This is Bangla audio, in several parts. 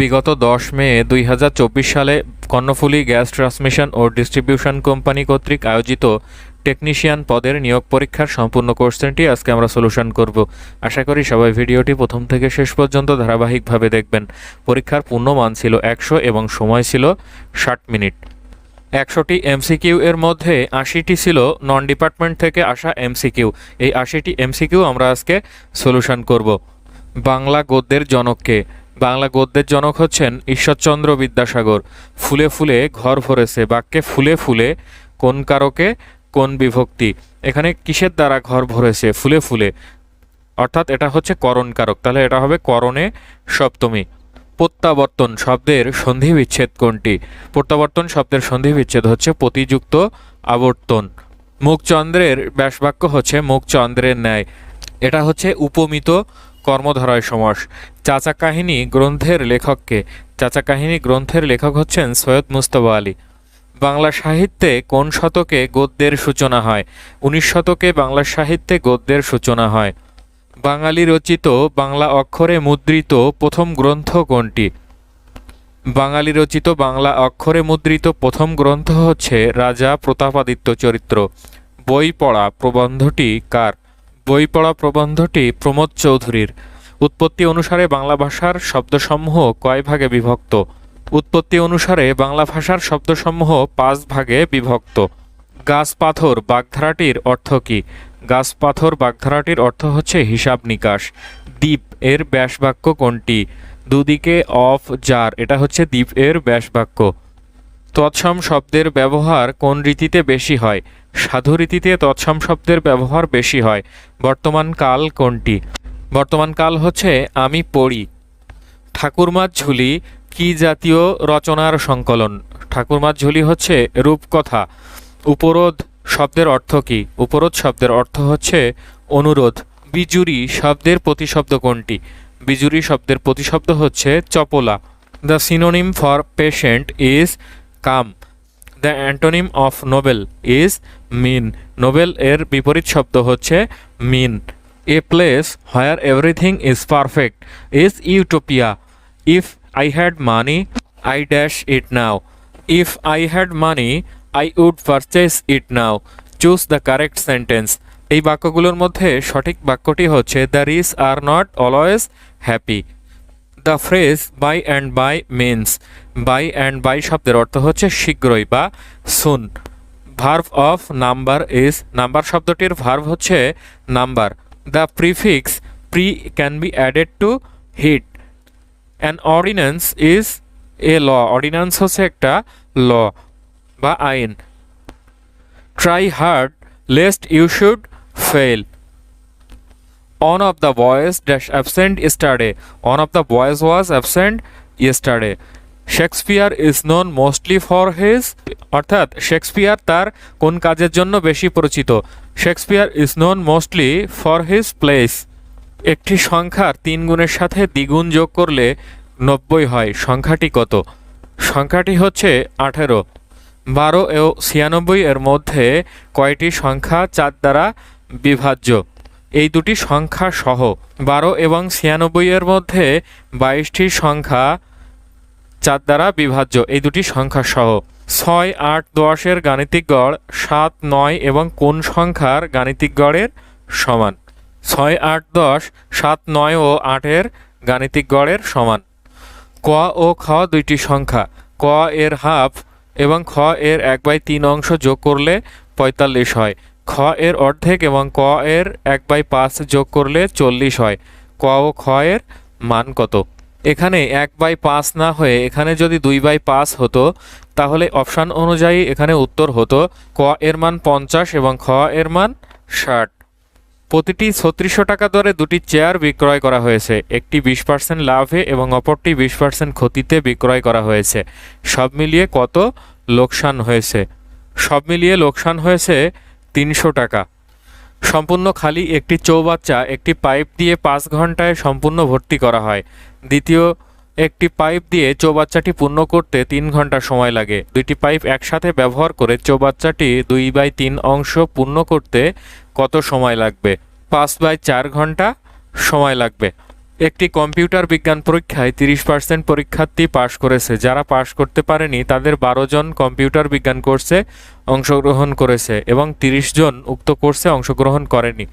বিগত দশ মে দুই হাজার চব্বিশ সালে কর্ণফুলী গ্যাস ট্রান্সমিশন ও ডিস্ট্রিবিউশন কোম্পানি কর্তৃক আয়োজিত টেকনিশিয়ান পদের নিয়োগ পরীক্ষার সম্পূর্ণ কোশ্চেনটি আজকে আমরা সলিউশন করব। আশা করি সবাই ভিডিওটি প্রথম থেকে শেষ পর্যন্ত ধারাবাহিকভাবে দেখবেন। পরীক্ষার পূর্ণমান ছিল একশো এবং সময় ছিল ষাট মিনিট। একশোটি এমসিকিউ এর মধ্যে আশিটি ছিল নন ডিপার্টমেন্ট থেকে আসা এমসিকিউ। এই আশিটি এমসিকিউ আমরা আজকে সলিউশন করব। বাংলা গদ্যের জনককে। বাংলা গদ্যের জনক হচ্ছেন ঈশ্বরচন্দ্র বিদ্যাসাগর। ফুলে ফুলে ঘর ভরেছে, বাক্যে ফুলে ফুলে কোন কারকে, কোন বিভক্তি। এখানে কিসের দ্বারা ঘর ভরেছে, ফুলে ফুলে? অর্থাৎ এটা হচ্ছে করণ কারক। তাহলে এটা হবে করণে সপ্তমী। প্রত্যাবর্তন শব্দের সন্ধি বিচ্ছেদ কোনটি? প্রত্যাবর্তন শব্দের সন্ধি বিচ্ছেদ হচ্ছে প্রতিযুক্ত আবর্তন। মুখচন্দ্রের ব্যাসবাক্য হচ্ছে মুখচন্দ্রের ন্যায়। এটা হচ্ছে উপমিত কর্মধারয় সমাস। চাচা কাহিনী গ্রন্থের লেখককে চাচা কাহিনী গ্রন্থের লেখক হচ্ছেন সৈয়দ মুস্তফা আলী। বাংলা সাহিত্যে কোন শতকে গদ্যের সূচনা হয়? উনিশ শতকে বাংলা সাহিত্যে গদ্যের সূচনা হয়। বাঙালি রচিত বাংলা অক্ষরে মুদ্রিত প্রথম গ্রন্থ কোনটি? বাঙালি রচিত বাংলা অক্ষরে মুদ্রিত প্রথম গ্রন্থ হচ্ছে রাজা প্রতাপাদিত্য চরিত্র। বই পড়া প্রবন্ধটি কার? বই পড়া প্রবন্ধটি প্রমোদ চৌধুরীর। উৎপত্তি অনুসারে বাংলা ভাষার শব্দসমূহ কয় ভাগে বিভক্ত? উৎপত্তি অনুসারে বাংলা ভাষার শব্দসমূহ পাঁচ ভাগে বিভক্ত। গাছ পাথর বাগধারাটির অর্থ কী? গাছ পাথর বাগধারাটির অর্থ হচ্ছে হিসাব নিকাশ। দ্বীপ এর ব্যাসবাক্য কোনটি? দুদিকে অফ জার এটা হচ্ছে দ্বীপ এর ব্যাসবাক্য। তৎসম শব্দের ব্যবহার কোন রীতিতে বেশি হয়? সাধু রীতিতে তৎসম শব্দের ব্যবহার বেশি হয়। বর্তমান কাল কোনটি? বর্তমান কাল হচ্ছে আমি পড়ি। ঠাকুরমার ঝুলি কি জাতীয় রচনার সংকলন? ঠাকুরমার ঝুলি হচ্ছে রূপকথা। উপরোধ শব্দের অর্থ কী? উপরোধ শব্দের অর্থ হচ্ছে অনুরোধ। বিজুরি শব্দের প্রতিশব্দ কোনটি? বিজুরি শব্দের প্রতিশব্দ হচ্ছে চপলা। The synonym for patient is calm. The antonym of noble is mean noble এর বিপরীত শব্দ হচ্ছে mean a place where everything is perfect is utopia if I had money I dash it now if I had money I would purchase it now choose the correct sentence এই বাক্যগুলোর মধ্যে সঠিক বাক্যটি হচ্ছে the rich are not always happy the phrase by and by means by and by শব্দের অর্থ হচ্ছে শীঘ্রই বা soon verb of number is number শব্দটির ভার্ভ হচ্ছে number the prefix pre can be added to hit an ordinance is a law ordinance হচ্ছে একটা ল বা আইন. Try hard lest you should fail one of the boys dash absent yesterday. One of the boys was absent yesterday. Shakespeare is known mostly for his অর্থাৎ শেক্সপিয়ার তার কোন কাজের জন্য বেশি পরিচিত? Shakespeare is known mostly for his plays একটি সংখ্যার তিন গুণের সাথে দ্বিগুণ যোগ করলে নব্বই হয়। সংখ্যাটি কত? সংখ্যাটি হচ্ছে আঠেরো। বারো ও ছিয়ানব্বই এর মধ্যে কয়টি সংখ্যা চার দ্বারা বিভাজ্য? এই দুটি সংখ্যা সহ বারো এবং ছিয়ানব্বই এর মধ্যে বাইশটি সংখ্যা চার দ্বারা বিভাজ্য। এই দুটি সংখ্যা সহ ছয়, আট, দশের গাণিতিক গড়, সাত, নয় এবং কোন সংখ্যার গাণিতিক গড়ের সমান? ছয়, আট, দশ, সাত, নয় ও আটের গাণিতিক গড়ের সমান। ক ও খ দুইটি সংখ্যা। ক এর হাফ এবং খ এর এক বাই তিন অংশ যোগ করলে পঁয়তাল্লিশ হয়। খ এর অর্ধেক এবং ক এর এক বাই পাঁচ যোগ করলে চল্লিশ হয়। ক ও খ এর মান কত? এখানে এক বাই পাঁচ না হয়ে এখানে যদি দুই বাই পাঁচ হতো, তাহলে অপশান অনুযায়ী এখানে উত্তর হতো, ক এর মান পঞ্চাশ এবং খ এর মান ষাট। প্রতিটি ছত্রিশশো টাকা দরে দুটি চেয়ার বিক্রয় করা হয়েছে। একটি বিশ পার্সেন্ট লাভে এবং অপরটি বিশ পার্সেন্ট ক্ষতিতে বিক্রয় করা হয়েছে। সব মিলিয়ে কত লোকসান হয়েছে? সব মিলিয়ে লোকসান হয়েছে তিনশো টাকা। সম্পূর্ণ খালি একটি চৌবাচ্চা, একটি পাইপ দিয়ে পাঁচ ঘন্টায় সম্পূর্ণ ভর্তি করা হয়। দ্বিতীয়, একটি পাইপ দিয়ে চৌবাচ্চাটি পূর্ণ করতে তিন ঘণ্টা সময় লাগে। দুইটি পাইপ একসাথে ব্যবহার করে চৌবাচ্চাটি দুই বাই তিন অংশ পূর্ণ করতে কত সময় লাগবে? পাঁচ বাই চার ঘণ্টা সময় লাগবে। একটি কম্পিউটার বিজ্ঞান পরীক্ষায় তিরিশ পার্সেন্ট পরীক্ষার্থী পাশ করেছে। যারা পাশ করতে পারেনি, তাদের বারো জন কম্পিউটার বিজ্ঞান কোর্সে অংশগ্রহণ করেছে এবং তিরিশ জন উক্ত কোর্সে অংশগ্রহণ করেনি।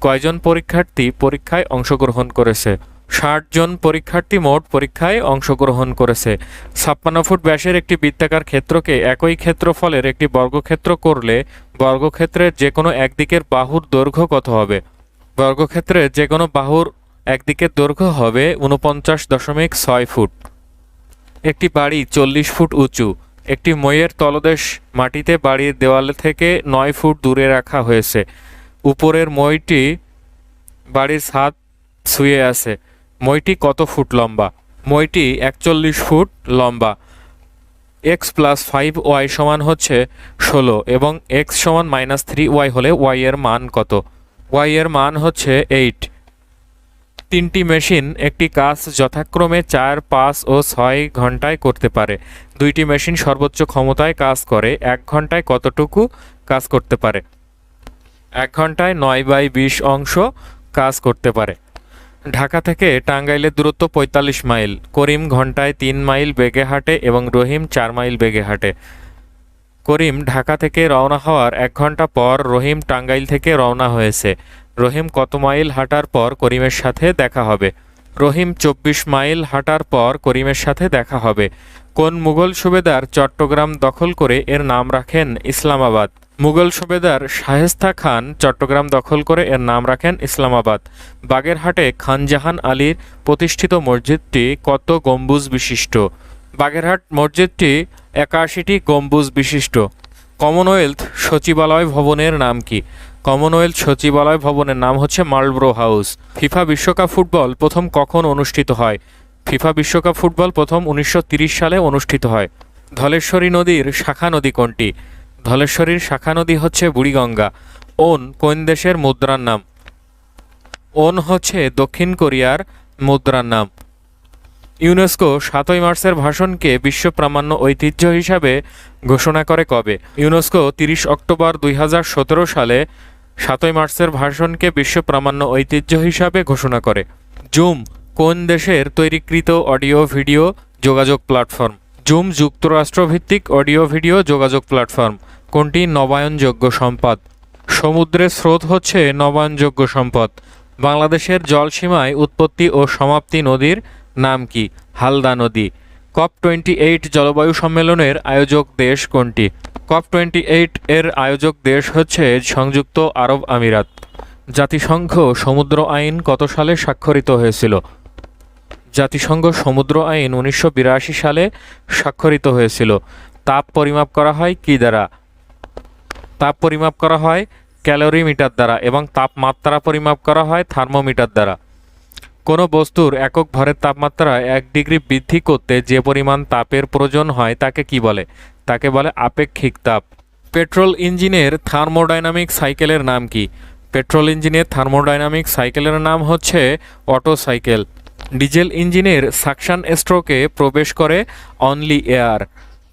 কয়জন পরীক্ষার্থী পরীক্ষায় অংশগ্রহণ করেছে? ষাট জন পরীক্ষার্থী মোট পরীক্ষায় অংশগ্রহণ করেছে। ছাপ্পান্ন ফুট ব্যাসের একটি বৃত্তাকার ক্ষেত্রকে একই ক্ষেত্রফলের একটি বর্গক্ষেত্র করলে বর্গক্ষেত্রের যে কোনো একদিকের বাহুর দৈর্ঘ্য কত হবে? বর্গক্ষেত্রের যে কোনো বাহুর একদিকের দৈর্ঘ্য হবে উনপঞ্চাশ দশমিক ছয় ফুট। একটি বাড়ি চল্লিশ ফুট উঁচু। একটি মইয়ের তলদেশ মাটিতে বাড়ির দেওয়াল থেকে নয় ফুট দূরে রাখা হয়েছে। উপরের মইটি বাড়ির ছাদ ছুঁয়ে আছে। মইটি কত ফুট লম্বা? মইটি একচল্লিশ ফুট লম্বা। এক্স প্লাস ফাইভ ওয়াই সমান হচ্ছে ষোলো এবং এক্স সমান মাইনাস থ্রি ওয়াই হলে ওয়াই এর মান কত? ওয়াই এর মান হচ্ছে এইট। তিনটি মেশিন একটি কাজ যথাক্রমে চার, পাঁচ ও ছয় ঘন্টায় করতে পারে। দুইটি মেশিন সর্বোচ্চ ক্ষমতায় কাজ করে, এক ঘন্টায় কতটুকু কাজ করতে পারে? এক ঘন্টায় নয় বাই বিশ অংশ কাজ করতে পারে। ঢাকা থেকে টাঙ্গাইলের দূরত্ব পঁয়তাল্লিশ মাইল, করিম ঘন্টায় তিন মাইল বেগে হাঁটে এবং রহিম চার মাইল বেগে হাঁটে। করিম ঢাকা থেকে রওনা হওয়ার এক ঘণ্টা পর রহিম টাঙ্গাইল থেকে রওনা হয়েছে। রহিম কত মাইল হাঁটার পর করিমের সাথে দেখা হবে? রহিম চব্বিশ মাইল হাঁটার পর করিমের সাথে দেখা হবে। কোন মুঘল সুবেদার চট্টগ্রাম দখল করে এর নাম রাখেন ইসলামাবাদ? মুঘল সুবেদার শায়েস্তা খান চট্টগ্রাম দখল করে এর নাম রাখেন ইসলামাবাদ। বাগেরহাটে খানজাহান আলীর প্রতিষ্ঠিত মসজিদটি কত গম্বুজ বিশিষ্ট? বাগেরহাট মসজিদটি একাশিটি গম্বুজ বিশিষ্ট। কমনওয়েলথ সচিবালয় ভবনের নাম কি? কমনওয়েলথ সচিবালয় ভবনের নাম হচ্ছে মার্লব্রো হাউস। ফিফা বিশ্বকাপ ফুটবল প্রথম কখন অনুষ্ঠিত হয়? ফিফা বিশ্বকাপ ফুটবল প্রথম উনিশশো সালে অনুষ্ঠিত হয়। ধলেশ্বরী নদীর শাখা নদী কোনটি? ধলেশ্বরীর শাখা নদী হচ্ছে বুড়িগঙ্গা। ওন কোন দেশের মুদ্রার নাম? ওন হচ্ছে দক্ষিণ কোরিয়ার মুদ্রার নাম। ইউনেস্কো সাতই মার্চের ভাষণকে বিশ্ব প্রামাণ্য ঐতিহ্য হিসাবে ঘোষণা করে কবে? ইউনেস্কো তিরিশ অক্টোবর দুই হাজার সতেরো সালে সাতই মার্চের ভাষণকে বিশ্ব প্রামাণ্য ঐতিহ্য হিসাবে ঘোষণা করে। জুম, কোন দেশের তৈরিকৃত অডিও ভিডিও যোগাযোগ প্ল্যাটফর্ম? জুম যুক্তরাষ্ট্রভিত্তিক অডিও ভিডিও যোগাযোগ প্ল্যাটফর্ম। কোনটি নবায়নযোগ্য সম্পদ? সমুদ্রের স্রোত হচ্ছে নবায়নযোগ্য সম্পদ। বাংলাদেশের জলসীমায় উৎপত্তি ও সমাপ্তি নদীর নাম কি? হালদা নদী। কপ টোয়েন্টি এইট জলবায়ু সম্মেলনের আয়োজক দেশ কোনটি? কপ টোয়েন্টি এইট এর আয়োজক দেশ হচ্ছে সংযুক্ত আরব আমিরাত। জাতিসংঘ সমুদ্র আইন কত সালে স্বাক্ষরিত হয়েছিল? জাতিসংঘ সমুদ্র আইন উনিশশো বিরাশি সালে স্বাক্ষরিত হয়েছিল। তাপ পরিমাপ করা হয় কি দ্বারা? তাপ পরিমাপ করা হয় ক্যালোরিমিটার দ্বারা এবং তাপমাত্রা পরিমাপ করা হয় থার্মোমিটার দ্বারা। কোনো বস্তুর একক ভরের তাপমাত্রা এক ডিগ্রি বৃদ্ধি করতে যে পরিমাণ তাপের প্রয়োজন হয় তাকে কি বলে? তাকে বলে আপেক্ষিক তাপ। পেট্রোল ইঞ্জিনের থার্মোডাইনামিক সাইকেলের নাম কি? পেট্রোল ইঞ্জিনের থার্মোডাইনামিক সাইকেলের নাম হচ্ছে অটো সাইকেল ডিজেল ইঞ্জিনের সাকশন স্ট্রোকে প্রবেশ করে অনলি এয়ার।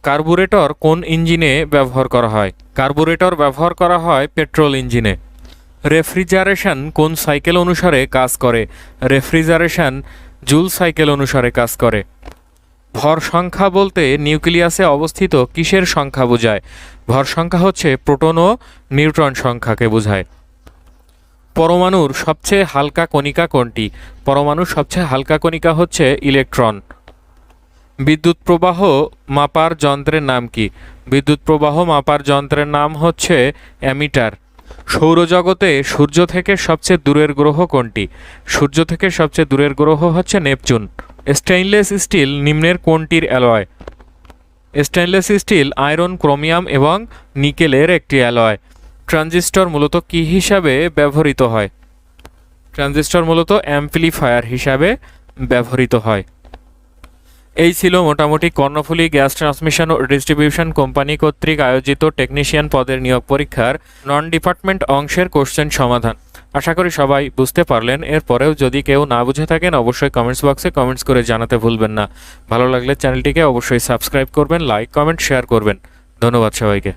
কার্বুরেটর কোন ইঞ্জিনে ব্যবহার করা হয়? কার্বুরেটর ব্যবহার করা হয় পেট্রোল ইঞ্জিনে। রেফ্রিজারেশন কোন সাইকেল অনুসারে কাজ করে? রেফ্রিজারেশন জুল সাইকেল অনুসারে কাজ করে। ভর সংখ্যা বলতে নিউক্লিয়াসে অবস্থিত কিসের সংখ্যা বোঝায়? ভর সংখ্যা হচ্ছে প্রোটন ও নিউট্রন সংখ্যাকে বোঝায়। পরমাণুর সবচেয়ে হালকা কণিকা কোনটি? পরমাণুর সবচেয়ে হালকা কণিকা হচ্ছে ইলেকট্রন। বিদ্যুৎ প্রবাহ মাপার যন্ত্রের নাম কি? বিদ্যুৎ প্রবাহ মাপার যন্ত্রের নাম হচ্ছে অ্যামিটার। সৌরজগতে সূর্য থেকে সবচেয়ে দূরের গ্রহ কোনটি? সূর্য থেকে সবচেয়ে দূরের গ্রহ হচ্ছে নেপচুন। স্টেইনলেস স্টিল নিম্নের কোনটির alloy? Stainless steel iron, chromium এবং নিকেলের একটি অ্যালয়। ট্রানজিস্টর মূলত কি হিসাবে ব্যবহৃত হয়? ট্রানজিস্টর মূলত অ্যাম্পলিফায়ার হিসাবে ব্যবহৃত হয়। এই ছিল মোটামুটি কর্ণফুলী গ্যাস ট্রান্সমিশন ও ডিস্ট্রিবিউশন কোম্পানি কর্তৃক আয়োজিত টেকনিশিয়ান পদের নিয়োগ পরীক্ষার নন ডিপার্টমেন্ট অংশের কোশ্চেন সমাধান। আশা করি সবাই বুঝতে পারলেন। এরপরেও যদি কেউ না বুঝে থাকেন, অবশ্যই কমেন্টস বক্সে কমেন্টস করে জানাতে ভুলবেন না। ভালো লাগলে চ্যানেলটিকে অবশ্যই সাবস্ক্রাইব করবেন লাইক কমেন্ট শেয়ার করবেন। ধন্যবাদ সবাইকে।